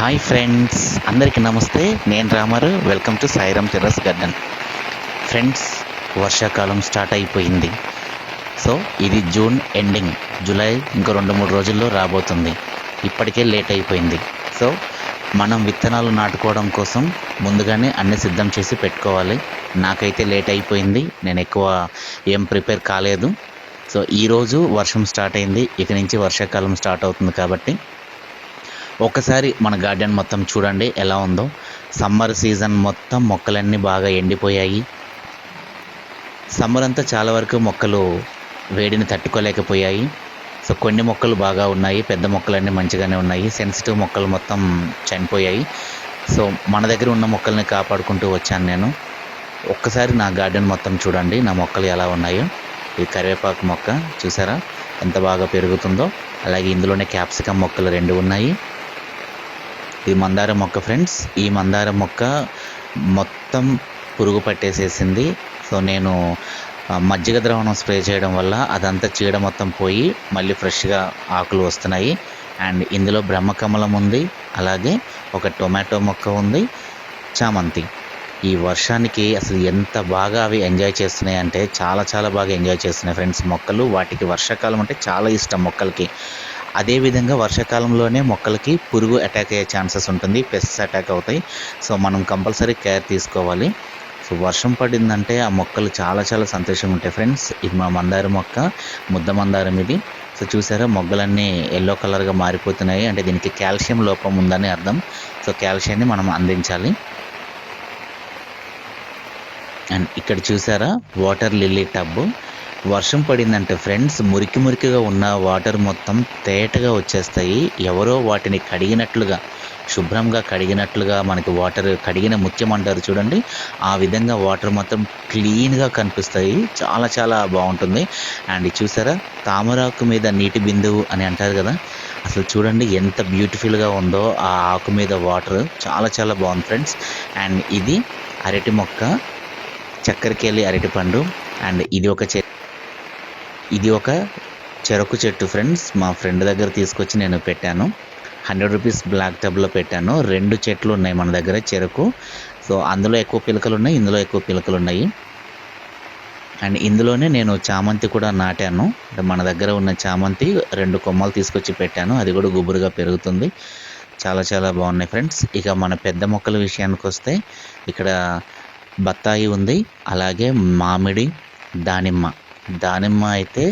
Hi friends అందరికీ నమస్తే. నేను Ramaru. Welcome to Sairam terrace garden friends వర్షాకాలం స్టార్ట్ అయిపోయింది. సో ఇది జూన్ ఎండింగ్ జూలై ఇంకో రెండు మూడు రోజుల్లో రాబోతుంది. ఇప్పటికే లేట్ అయిపోయింది. సో మనం విత్తనాలు నాటుకోవడం కోసం ముందుగానే అన్ని సిద్ధం చేసి పెట్టుకోవాలి. నాకైతే లేట్ అయిపోయింది. నేను ఎక్కువ ఏం ప్రిపేర్ కాలేదు. సో ఈరోజు వర్షం స్టార్ట్ అయింది. ఇక నుంచి వర్షాకాలం స్టార్ట్ అవుతుంది కాబట్టి ఒకసారి మన గార్డెన్ మొత్తం చూడండి ఎలా ఉందో. సమ్మర్ సీజన్ మొత్తం మొక్కలన్నీ బాగా ఎండిపోయాయి. సమ్మర్ అంతా చాలా వరకు మొక్కలు వేడిని తట్టుకోలేకపోయాయి. సో కొన్ని మొక్కలు బాగా ఉన్నాయి పెద్ద మొక్కలన్నీ మంచిగానే ఉన్నాయి. సెన్సిటివ్ మొక్కలు మొత్తం చనిపోయాయి. సో మన దగ్గర ఉన్న మొక్కల్ని కాపాడుకుంటూ వచ్చాను నేను. ఒక్కసారి నా గార్డెన్ మొత్తం చూడండి నా మొక్కలు ఎలా ఉన్నాయో. ఈ కరివేపాకు మొక్క చూసారా? ఎంత బాగా పెరుగుతుందో. అలాగే ఇందులోనే క్యాప్సికమ్ మొక్కలు రెండు ఉన్నాయి. ఇది మందారం మొక్క ఫ్రెండ్స్ ఈ మందారం మొక్క మొత్తం పురుగు పట్టేసేసింది. సో నేను మజ్జిగ ద్రావణం స్ప్రే చేయడం వల్ల అదంతా చీడ మొత్తం పోయి మళ్ళీ ఫ్రెష్గా ఆకులు వస్తున్నాయి. అండ్ ఇందులో బ్రహ్మకమలం ఉంది. అలాగే ఒక టొమాటో మొక్క ఉంది. చామంతి. ఈ వర్షానికి అసలు ఎంత బాగా అవి ఎంజాయ్ చేస్తున్నాయి అంటే చాలా చాలా బాగా ఎంజాయ్ చేస్తున్నాయి ఫ్రెండ్స్ మొక్కలు వాటికి వర్షాకాలం అంటే చాలా ఇష్టం మొక్కలకి. అదేవిధంగా వర్షాకాలంలోనే మొక్కలకి పురుగు అటాక్ అయ్యే ఛాన్సెస్ ఉంటుంది పెస్ట్స్ అటాక్ అవుతాయి. సో మనం కంపల్సరీ కేర్ తీసుకోవాలి. సో వర్షం పడిందంటే ఆ మొక్కలు చాలా చాలా సంతోషంగా ఉంటాయి ఫ్రెండ్స్ ఇది మా మందార మొక్క ముద్ద మందారం ఇది. సో చూసారా మొగ్గలన్నీ ఎల్లో కలర్గా మారిపోతున్నాయి. అంటే దీనికి కాల్షియం లోపం ఉందని అర్థం. సో కాల్షియాన్ని మనం అందించాలి. అండ్ ఇక్కడ చూసారా వాటర్ లిల్లీ టబ్బు వర్షం పడిందంటే ఫ్రెండ్స్ మురికి మురికిగా ఉన్న వాటర్ మొత్తం తేటగా వచ్చేస్తాయి. ఎవరో వాటిని కడిగినట్లుగా శుభ్రంగా కడిగినట్లుగా మనకి వాటర్ కడిగిన ముత్యం అంటారు చూడండి. ఆ విధంగా వాటర్ మొత్తం క్లీన్గా కనిపిస్తాయి. చాలా చాలా బాగుంటుంది. అండ్ చూసారా? తామరాకు మీద నీటి బిందువు అని అంటారు కదా. అసలు చూడండి ఎంత బ్యూటిఫుల్గా ఉందో ఆ ఆకు మీద వాటర్. చాలా చాలా బాగుంది ఫ్రెండ్స్. అండ్ ఇది అరటి మొక్క చక్కెరకేళి అరటిపండు అండ్ ఇది ఒక చెట్టు ఇది ఒక చెరకు చెట్టు ఫ్రెండ్స్. మా ఫ్రెండ్ దగ్గర తీసుకొచ్చి నేను పెట్టాను. హండ్రెడ్ రూపీస్ బ్లాక్ టబ్లో పెట్టాను. రెండు చెట్లు ఉన్నాయి మన దగ్గర చెరకు. సో అందులో ఎక్కువ పిలకలు ఉన్నాయి ఇందులో ఎక్కువ పిలకలు ఉన్నాయి. అండ్ ఇందులోనే నేను చామంతి కూడా నాటాను. అంటే మన దగ్గర ఉన్న చామంతి రెండు కొమ్మలు తీసుకొచ్చి పెట్టాను. అది కూడా గుబురుగా పెరుగుతుంది. చాలా చాలా బాగున్నాయి ఫ్రెండ్స్. ఇక మన పెద్ద మొక్కల విషయానికి వస్తే ఇక్కడ బత్తాయి ఉంది. అలాగే మామిడి దానిమ్మ. దానిమ్మ అయితే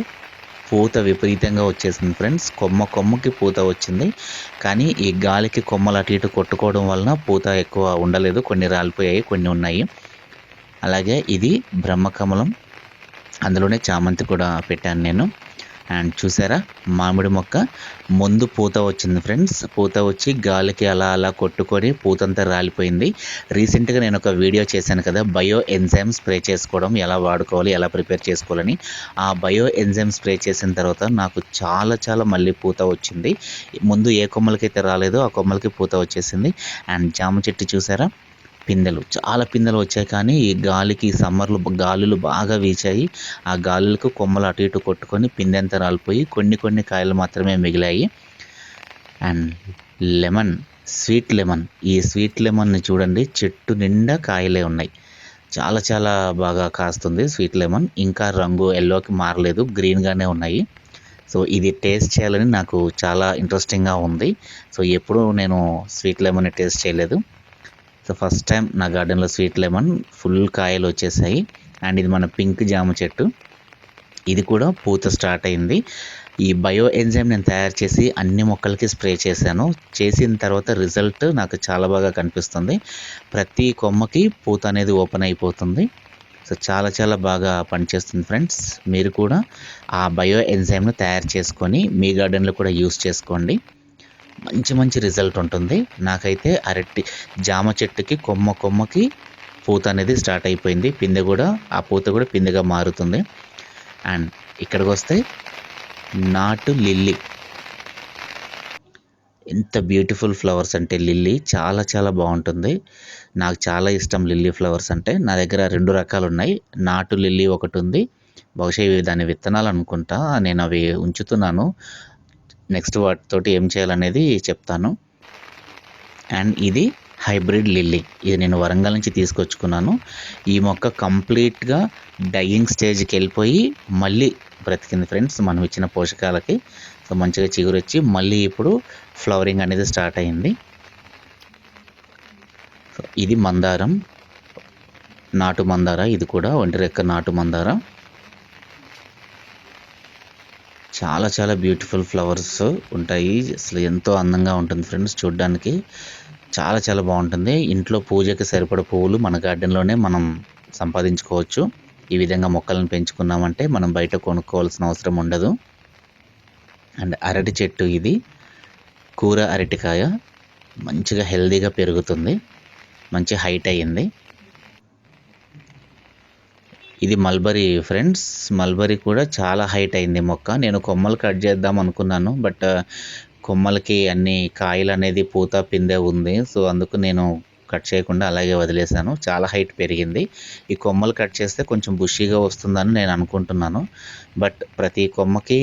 పూత విపరీతంగా వచ్చేసింది ఫ్రెండ్స్. కొమ్మ కొమ్మకి పూత వచ్చింది. కానీ ఈ గాలికి కొమ్మలు అటు ఇటు కొట్టుకోవడం వలన పూత ఎక్కువ ఉండలేదు. కొన్ని రాలిపోయాయి కొన్ని ఉన్నాయి. అలాగే ఇది బ్రహ్మకమలం. అందులోనే చామంతి కూడా పెట్టాను నేను. అండ్ చూసారా? మామిడి మొక్క ముందు పూత వచ్చింది ఫ్రెండ్స్ పూత వచ్చి గాలికి అలా అలా కొట్టుకొని పూతంతా రాలిపోయింది. రీసెంట్గా నేను ఒక వీడియో చేశాను కదా బయో ఎంజైమ్ స్ప్రే చేసుకోవడం ఎలా వాడుకోవాలి ఎలా ప్రిపేర్ చేసుకోవాలని. ఆ బయో ఎంజైమ్ స్ప్రే చేసిన తర్వాత నాకు చాలా చాలా మళ్ళీ పూత వచ్చింది. ముందు ఏ కొమ్మలకైతే రాలేదో ఆ కొమ్మలకి పూత వచ్చేసింది. అండ్ జామ చెట్టు చూసారా? పిందెలు. చాలా పిందెలు వచ్చాయి కానీ ఈ గాలికి సమ్మర్లు సమ్మర్లో గాలులు బాగా వీచాయి. ఆ గాలులకు కొమ్మలు అటు ఇటు కొట్టుకొని పిందెంత రాలిపోయి కొన్ని కొన్ని కాయలు మాత్రమే మిగిలాయి. And lemon sweet lemon. ఈ స్వీట్ లెమన్ని చూడండి చెట్టు నిండా కాయలే ఉన్నాయి. చాలా చాలా బాగా కాస్తుంది స్వీట్ లెమన్. ఇంకా రంగు ఎల్లోకి మారలేదు గ్రీన్గానే ఉన్నాయి. సో ఇది టేస్ట్ చేయాలని నాకు చాలా ఇంట్రెస్టింగ్గా ఉంది. సో ఎప్పుడూ నేను స్వీట్ లెమన్ టేస్ట్ చేయలేదు. సో ఫస్ట్ టైం నా గార్డెన్లో స్వీట్ లెమన్ ఫుల్ కాయలు వచ్చేసాయి. అండ్ ఇది మన పింక్ జామ చెట్టు. ఇది కూడా పూత స్టార్ట్ అయింది. ఈ బయో ఎంజైమ్ నేను తయారు చేసి అన్ని మొక్కలకి స్ప్రే చేశాను. చేసిన తర్వాత రిజల్ట్ నాకు చాలా బాగా కనిపిస్తుంది. ప్రతి కొమ్మకి పూత అనేది ఓపెన్ అయిపోతుంది. సో చాలా చాలా బాగా పనిచేస్తుంది ఫ్రెండ్స్ మీరు కూడా ఆ బయో ఎంజైమ్ను తయారు చేసుకొని మీ గార్డెన్లో కూడా యూస్ చేసుకోండి. మంచి మంచి రిజల్ట్ ఉంటుంది. నాకైతే అరటి జామ చెట్టుకి కొమ్మ కొమ్మకి పూత అనేది స్టార్ట్ అయిపోయింది. పిందె కూడా ఆ పూత కూడా పిందెగా మారుతుంది. అండ్ ఇక్కడికి వస్తే నాటు లిల్లీ. ఎంత బ్యూటిఫుల్ ఫ్లవర్స్ అంటే లిల్లీ. చాలా చాలా బాగుంటుంది. నాకు చాలా ఇష్టం లిల్లీ ఫ్లవర్స్ అంటే. నా దగ్గర రెండు రకాలు ఉన్నాయి. నాటు లిల్లీ ఒకటి ఉంది. బహుశా ఇవి దాని విత్తనాలు అనుకుంటా. నేను అవి ఉంచుతున్నాను. నెక్స్ట్ వాటితోటి ఏం చేయాలనేది చెప్తాను. అండ్ ఇది హైబ్రిడ్ లిల్లీ. ఇది నేను వరంగల్ నుంచి తీసుకొచ్చుకున్నాను. ఈ మొక్క కంప్లీట్గా డయింగ్ స్టేజ్కి వెళ్ళిపోయి మళ్ళీ బ్రతికింది ఫ్రెండ్స్ మనం ఇచ్చిన పోషకాలకి. సో మంచిగా చిగురొచ్చి మళ్ళీ ఇప్పుడు ఫ్లవరింగ్ అనేది స్టార్ట్ అయింది. ఇది మందారం. నాటు మందార? ఇది కూడా ఒంటిరెక్క నాటు మందార. చాలా చాలా బ్యూటిఫుల్ ఫ్లవర్స్ ఉంటాయి. అసలు ఎంతో అందంగా ఉంటుంది ఫ్రెండ్స్ చూడ్డానికి. చాలా చాలా బాగుంటుంది. ఇంట్లో పూజకి సరిపడ పువ్వులు మన గార్డెన్లోనే మనం సంపాదించుకోవచ్చు. ఈ విధంగా మొక్కలను పెంచుకున్నామంటే మనం బయట కొనుక్కోవాల్సిన అవసరం ఉండదు. అండ్ అరటి చెట్టు ఇది. కూర అరటికాయ మంచిగా హెల్దీగా పెరుగుతుంది. మంచి హైట్ అయ్యింది. ఇది మల్బరీ ఫ్రెండ్స్. మల్బరీ కూడా చాలా హైట్ అయింది మొక్క. నేను కొమ్మలు కట్ చేద్దాం అనుకున్నాను బట్ కొమ్మలకి అన్ని కాయలు అనేది పూత పిందె ఉంది. సో అందుకు నేను కట్ చేయకుండా అలాగే వదిలేశాను. చాలా హైట్ పెరిగింది. ఈ కొమ్మలు కట్ చేస్తే కొంచెం బుషీగా వస్తుందని నేను అనుకుంటున్నాను. బట్ ప్రతి కొమ్మకి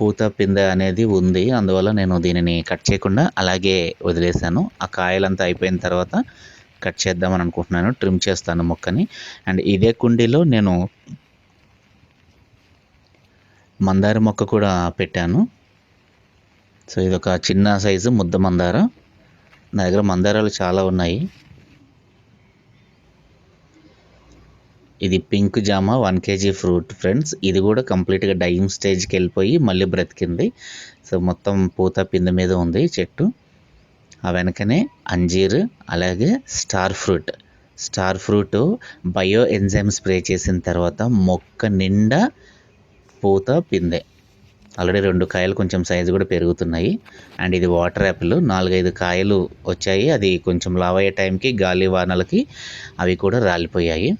పూత పిందె అనేది ఉంది. అందువల్ల నేను దీనిని కట్ చేయకుండా అలాగే వదిలేశాను. ఆ కాయలంతా అయిపోయిన తర్వాత కట్ చేద్దామని అనుకుంటున్నాను. ట్రిమ్ చేస్తాను మొక్కని. అండ్ ఇదే కుండీలో నేను మందార మొక్క కూడా పెట్టాను. సో ఇది ఒక చిన్న సైజు ముద్ద మందార. నా దగ్గర మందారాలు చాలా ఉన్నాయి. ఇది పింక్ జామ వన్ కేజీ ఫ్రూట్ ఫ్రెండ్స్. ఇది కూడా కంప్లీట్గా డైయింగ్ స్టేజ్కి వెళ్ళిపోయి మళ్ళీ బ్రతికింది. సో మొత్తం పూత పిందె మీద ఉంది చెట్టు. ఆ వెనకనే అంజీర్ అలాగే star fruit. Star fruit bio enzyme spray చేసిన తర్వాత మొక్క నిండా పూత పిందె. ఆల్రెడీ రెండు కాయలు కొంచెం సైజు కూడా పెరుగుతున్నాయి. అండ్ ఇది వాటర్ యాపిల్. నాలుగైదు కాయలు వచ్చాయి. అది కొంచెం లావ్ అయ్యే టైంకి గాలి వానలకి అవి కూడా రాలిపోయాయి.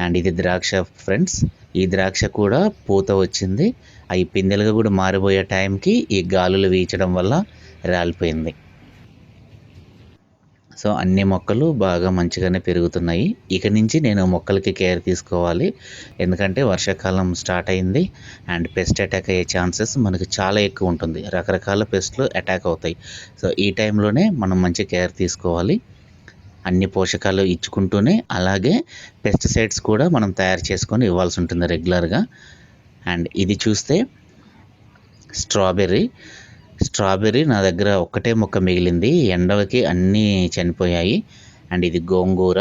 అండ్ ఇది ద్రాక్ష ఫ్రెండ్స్. ఈ ద్రాక్ష కూడా పూత వచ్చింది. అవి పిందెలుగా కూడా మారిపోయే టైంకి ఈ గాలులు వీచడం వల్ల రాలిపోయింది. సో అన్ని మొక్కలు బాగా మంచిగానే పెరుగుతున్నాయి. ఇక నుంచి నేను మొక్కలకి కేర్ తీసుకోవాలి. ఎందుకంటే వర్షాకాలం స్టార్ట్ అయింది. అండ్ పెస్ట్ అటాక్ అయ్యే ఛాన్సెస్ మనకి చాలా ఎక్కువ ఉంటుంది. రకరకాల పెస్ట్లు అటాక్ అవుతాయి. సో ఈ టైంలోనే మనం మంచి కేర్ తీసుకోవాలి. అన్ని పోషకాలు ఇచ్చుకుంటూనే అలాగే పెస్టిసైడ్స్ కూడా మనం తయారు చేసుకొని ఇవ్వాల్సి ఉంటుంది రెగ్యులర్గా. అండ్ ఇది చూస్తే స్ట్రాబెర్రీ. స్ట్రాబెర్రీ నా దగ్గర ఒక్కటే మొక్క మిగిలింది. ఎండలకి అన్నీ చనిపోయాయి. అండ్ ఇది గోంగూర.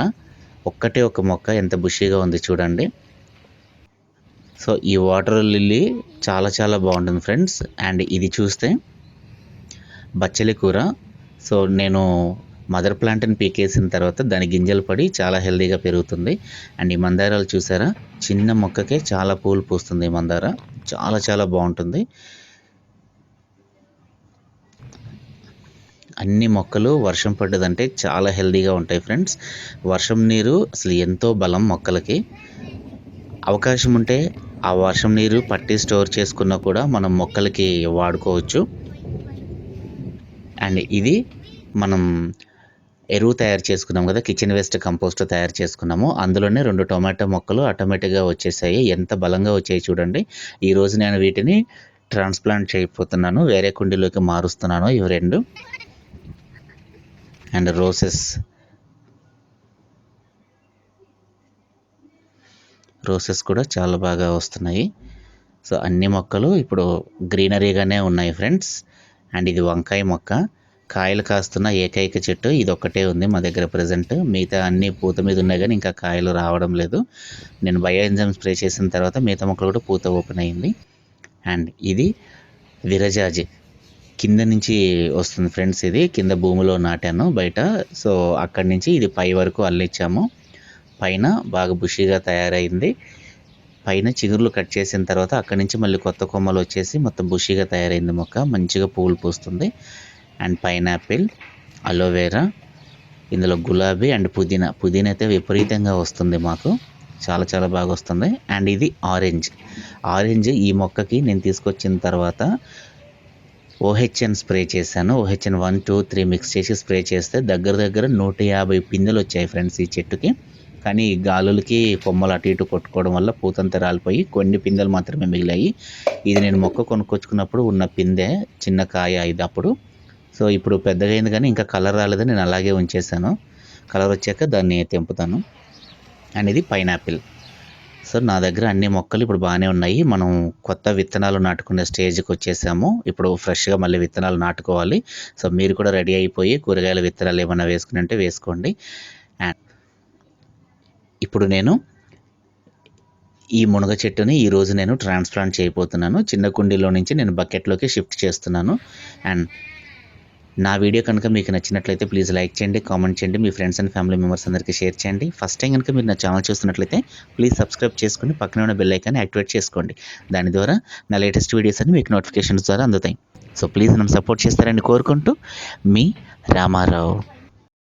ఒక్కటే ఒక మొక్క. ఎంత బుషీగా ఉంది చూడండి. సో ఈ వాటర్ లిల్లీ చాలా చాలా బాగుంటుంది ఫ్రెండ్స్. అండ్ ఇది చూస్తే బచ్చలి కూర. సో నేను మదర్ ప్లాంట్ని పీకేసిన తర్వాత దాని గింజలు పడి చాలా హెల్దీగా పెరుగుతుంది. అండ్ ఈ మందారాలు చూసారా? చిన్న మొక్కకే చాలా పూలు పూస్తుంది ఈ మందార. చాలా చాలా బాగుంటుంది. అన్ని మొక్కలు వర్షం పడ్డదంటే చాలా హెల్దీగా ఉంటాయి ఫ్రెండ్స్. వర్షం నీరు అసలు ఎంతో బలం మొక్కలకి. అవకాశం ఉంటే ఆ వర్షం నీరు పట్టి స్టోర్ చేసుకున్నా కూడా మనం మొక్కలకి వాడుకోవచ్చు. అండ్ ఇది మనం ఎరువు తయారు చేసుకున్నాం కదా కిచెన్ వేస్ట్ కంపోస్ట్ తయారు చేసుకున్నాము. అందులోనే రెండు టొమాటో మొక్కలు ఆటోమేటిక్గా వచ్చేసాయి. ఎంత బలంగా వచ్చాయి చూడండి. ఈరోజు నేను వీటిని ట్రాన్స్ప్లాంట్ చేయకపోతున్నాను వేరే కుండీలోకి మారుస్తున్నాను. ఇవి రెండు. And roses. రోసెస్ కూడా చాలా బాగా వస్తున్నాయి. సో అన్ని మొక్కలు ఇప్పుడు గ్రీనరీగానే ఉన్నాయి ఫ్రెండ్స్. అండ్ ఇది వంకాయ మొక్క. కాయలు కాస్తున్న ఏకైక చెట్టు ఇది ఒక్కటే ఉంది మా దగ్గర ప్రజెంట్ మిగతా అన్ని పూత మీద ఉన్నాయి కానీ ఇంకా కాయలు రావడం లేదు. నేను బయో ఎంజైమ్ స్ప్రే చేసిన తర్వాత మిగతా మొక్కలు కూడా పూత ఓపెన్ అయింది. అండ్ ఇది విరజాజి. కింద నుంచి వస్తుంది ఫ్రెండ్స్ ఇది. కింద భూమిలో నాటాను బయట. సో అక్కడి నుంచి ఇది పై వరకు అల్లిచ్చాము. పైన బాగా బుషీగా తయారైంది. పైన చిగుర్లు కట్ చేసిన తర్వాత అక్కడి నుంచి మళ్ళీ కొత్త కొమ్మలు వచ్చేసి మొత్తం బుషీగా తయారైంది మొక్క. మంచిగా పువ్వులు పూస్తుంది. అండ్ పైనాపిల్ అలోవేరా ఇందులో గులాబీ అండ్ పుదీనా. పుదీనా అయితే విపరీతంగా వస్తుంది మాకు. చాలా చాలా బాగా వస్తుంది. అండ్ ఇది ఆరెంజ్. ఆరెంజ్ ఈ మొక్కకి నేను తీసుకొచ్చిన తర్వాత ఓహెచ్ఎన్ స్ప్రే చేశాను. OHN one two three mix చేసి స్ప్రే చేస్తే దగ్గర దగ్గర నూట యాభై పిందెలు వచ్చాయి ఫ్రెండ్స్ ఈ చెట్టుకి. కానీ గాలులకి కొమ్మలు అటు ఇటు కొట్టుకోవడం వల్ల పూతంతా రాలిపోయి కొన్ని పిందెలు మాత్రమే మిగిలాయి. ఇది నేను మొక్క కొనుక్కొచ్చుకున్నప్పుడు ఉన్న పిందె చిన్న కాయ ఇది అప్పుడు. సో ఇప్పుడు పెద్దగా అయింది కానీ ఇంకా కలర్ రాలేదు నేను అలాగే ఉంచేసాను కలర్ వచ్చాక దాన్ని తెంపుతాను. అండ్ ఇది పైనాపిల్. సో నా దగ్గర అన్ని మొక్కలు ఇప్పుడు బాగానే ఉన్నాయి. మనం కొత్త విత్తనాలు నాటుకునే స్టేజ్కి వచ్చేసాము. ఇప్పుడు ఫ్రెష్గా మళ్ళీ విత్తనాలు నాటుకోవాలి. సో మీరు కూడా రెడీ అయిపోయి కూరగాయల విత్తనాలు ఏమైనా వేసుకుని అంటే వేసుకోండి. అండ్ ఇప్పుడు నేను ఈ మునగ చెట్టుని ఈరోజు నేను ట్రాన్స్ప్లాంట్ చేయబోతున్నాను. చిన్న కుండీలో నుంచి నేను బకెట్లోకి షిఫ్ట్ చేస్తున్నాను. అండ్ నా వీడియో కనుక మీకు నచ్చినట్లయితే ప్లీజ్ లైక్ చేయండి కామెంట్ చేయండి. మీ ఫ్రెండ్స్ అండ్ ఫ్యామిలీ మెంబర్స్ అందరికీ షేర్ చేయండి. ఫస్ట్ టైం కనుక మీరు నా ఛానల్ చూస్తున్నట్లయితే ప్లీజ్ సబ్స్క్రైబ్ చేసుకుని పక్కనే ఉన్న బెల్ ఐకాన్ని యాక్టివేట్ చేసుకోండి. దాని ద్వారా నా లేటెస్ట్ వీడియోస్ అన్ని మీకు నోటిఫికేషన్స్ ద్వారా అందుతాయి. సో ప్లీజ్ నన్ను సపోర్ట్ చేస్తారని కోరుకుంటూ మీ రామారావు.